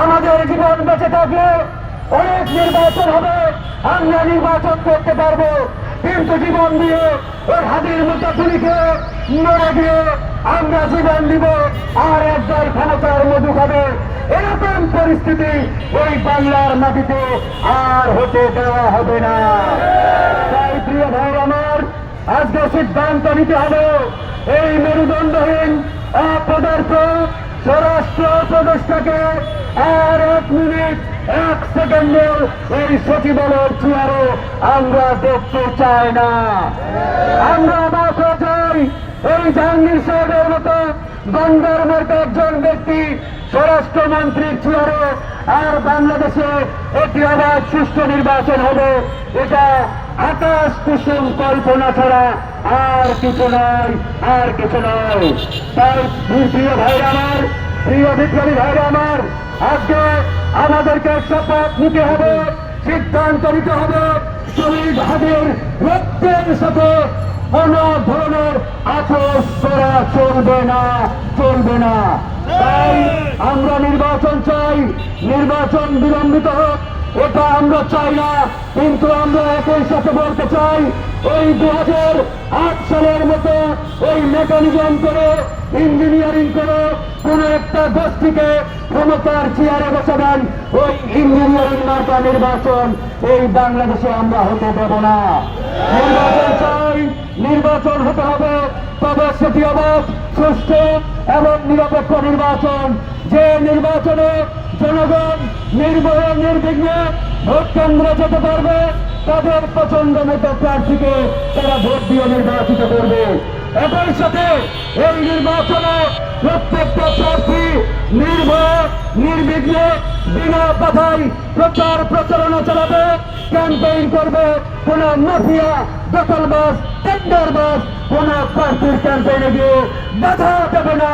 আমাদের জীবন বেঁচে থাকলে অনেক নির্বাচন হবে, আমরা নির্বাচন করতে পারব। কিন্তু জীবন দিয়ে ওই হাতির মতো গুলিকে মরে গিয়ে আমরা জীবন দিব, আর একদল ক্ষমতার মধু খাবে। এরকম পরিস্থিতি ওই বাংলার মাটিতে আর হতে দেওয়া হবে না। তাই প্রিয় ভাই আমার, আজকে সিদ্ধান্ত নিতে হবে, এই মেরুদণ্ডহীন, অপদার্থ স্বরাষ্ট্র প্রদেশটাকে আর এক মিনিট, এক সেকেন্ডের এই সচিবালয়ের চেয়ারে আমরা দেখতে চাই না। আমরা মাত্র চাই এই জাহাঙ্গীর সাহেবের মতো গন্ডার মার্কা একজন ব্যক্তি স্বরাষ্ট্রমন্ত্রীর চেয়ারে আর বাংলাদেশে একটি আবার সুষ্ঠু নির্বাচন হবে, এটা আকাশ কুসুম কল্পনা ছাড়া আর কিছু নয়, আর কিছু নয়। তাই প্রিয় ভাইরা আমার, প্রিয় বিপ্লবী ভাইরা আমার, আজকে আমাদেরকে শপথ নিতে হবে, সিদ্ধান্ত নিতে হবে, শহীদ হাদের রক্তের সাথে কোন ধরনের আপোষ করা চলবে না চলবে না। তাই আমরা নির্বাচন চাই, নির্বাচন বিলম্বিত হোক এটা আমরা চাই না, কিন্তু আমরা একই সাথে বলতে চাই, ওই দু হাজার আট সালের মতো ওই মেকানিজম করে ইঞ্জিনিয়ারিং করে কোন একটা গোষ্ঠীকে ক্ষমতার চেয়ারে বসাবেন, ওই ইঞ্জিনিয়ারিং মার্কা নির্বাচন এই বাংলাদেশে আমরা হতে দেব না। নির্বাচন চাই, নির্বাচন হতে হবে সেটি অবাধ, সুষ্ঠু এবং নিরপেক্ষ নির্বাচন। যে নির্বাচনে জনগণ নির্ভয়ে নির্বিঘ্নে ভোট কেন্দ্রে যেতে পারবে, তাদের পছন্দ মতো প্রার্থীকে তারা ভোট দিয়ে নির্বাচিত করবে। একই সাথে এই নির্বাচনে প্রত্যেকটা প্রার্থী নির্ভয় নির্বিঘ্নে, বিনা বাধাই প্রচার প্রচারণা চালাবে ক্যাম্পেইন করবে কোন মাফিয়া দখলবাস টেন্ডারবাস কোন প্রার্থীর ক্যাম্পেইনে গিয়ে বাধা দেবে না।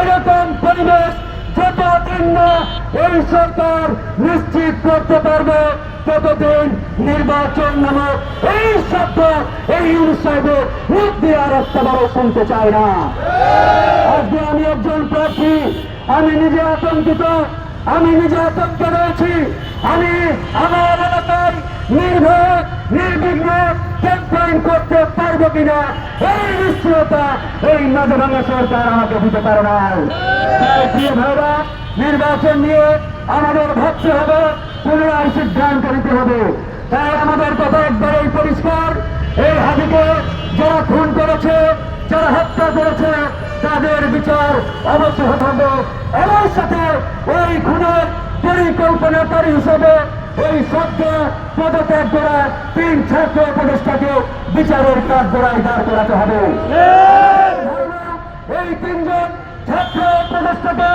এরকম পরিবেশ যতদিন না এই সরকার নিশ্চিত করতে পারবে ততদিন নির্বাচন নামক এই শব্দ, এই সাহেবের মুখ দিয়ে আর একটা বড় শুনতে চাই না। আজকে আমি একজন প্রার্থী, আমি নিজে আতঙ্কিত, আমি নিজে আতঙ্কে রয়েছি, আমি আমার এলাকায় নির্ভয় নির্বিঘ্নে ক্যাম্পেইন করতে পারব কিনা, এই নিশ্চয়তা, এই নজরঙ্গা সরকার আমাকে দিতে পারে না নির্বাচন নিয়ে আমাদের ভাবতে হবে, পুনরায় সিদ্ধান্ত নিতে হবে। তাই আমাদের কথা একবারেই পরিষ্কার, এই হাজিকে যারা খুন করেছে, যারা হত্যা করেছে, তাদের বিচার অবশ্যই হবে। এর সাথে ওই খুনের পরিকল্পনাকারী হিসেবে এই সদ্য পদত্যাগ করা তিন ছাত্র উপদেষ্টাকে বিচারের কাজ গড়ায় দাঁড় করাতে হবে। এই তিনজন ছাত্র উপদেষ্টাকে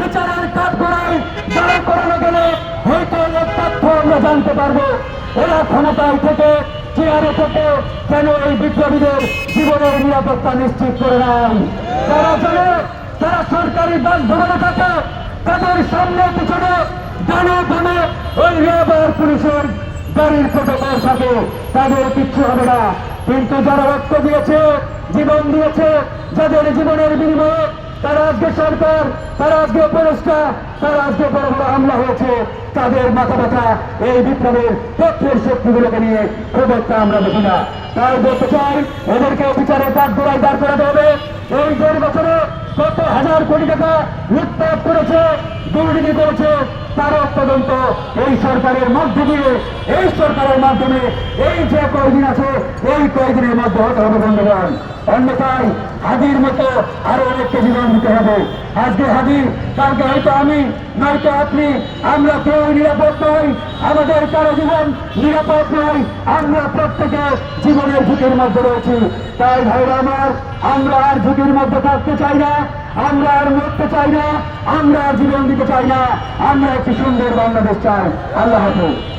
বিচারের কাজ গড়ায় দাঁড় করানো গেলে হয়তো এক তথ্য আমরা জানতে পারব। এরা ক্ষমতায় থেকে চেয়ারে থেকে কেন এই বিপ্লবীদের জীবনের নিরাপত্তা নিশ্চিত করে নেন তারা জানে, তারা সরকারি বাস ভবনে থাকে তাদের সামনে পিছনে ডানে বামে পুলিশের গাড়ির প্রোটোকল থাকে তাদের কিচ্ছু হবে না। কিন্তু যারা রক্ত দিয়েছে, জীবন দিয়েছে, যাদের জীবনের বিনিময়ে তারা আজকে সরকার, তারা আজকে উপদেষ্টা, তারা আজকে বড় বড় হামলা হয়েছে। তাদের মাথা ব্যথা, এই বিপ্লবের পক্ষের শক্তিগুলোকে নিয়ে খুব একটা আমরা দেখি না। তাই বলতে চাই, এদেরকে বিচারের কাঠ দোড়ায় দাঁড় করাতে হবে। এই দেড় বছরে কত হাজার কোটি টাকা লুটপাট করেছে, দুর্নীতি করেছে তারও তদন্ত এই সরকারের মধ্যে দিয়ে এই সরকারের মাধ্যমে, এই যে কয়দিন আছে, এই কয়দিনের মধ্যে হতে হবে, বন্ধুগণ। অন্যথায় হাদির মতো আরও অনেককে জীবন দিতে হবে। আজকে হাদি কালকে হয়তো আমি, নয়তো আপনি। আমরা কেউ নিরাপদ নই, আমাদের কারও জীবন নিরাপদ নয় আমরা প্রত্যেকে জীবনের ঝুঁকির মধ্যে রয়েছি। তাই ভাইরা আমার, আমরা আর ঝুঁকির মধ্যে থাকতে চাই না, আমরা আর মরতে চাই না, আমরা আর জীবন দিতে চাই না। আমরা একটি সুন্দর বাংলাদেশ চাই। আল্লাহ হাফেজ।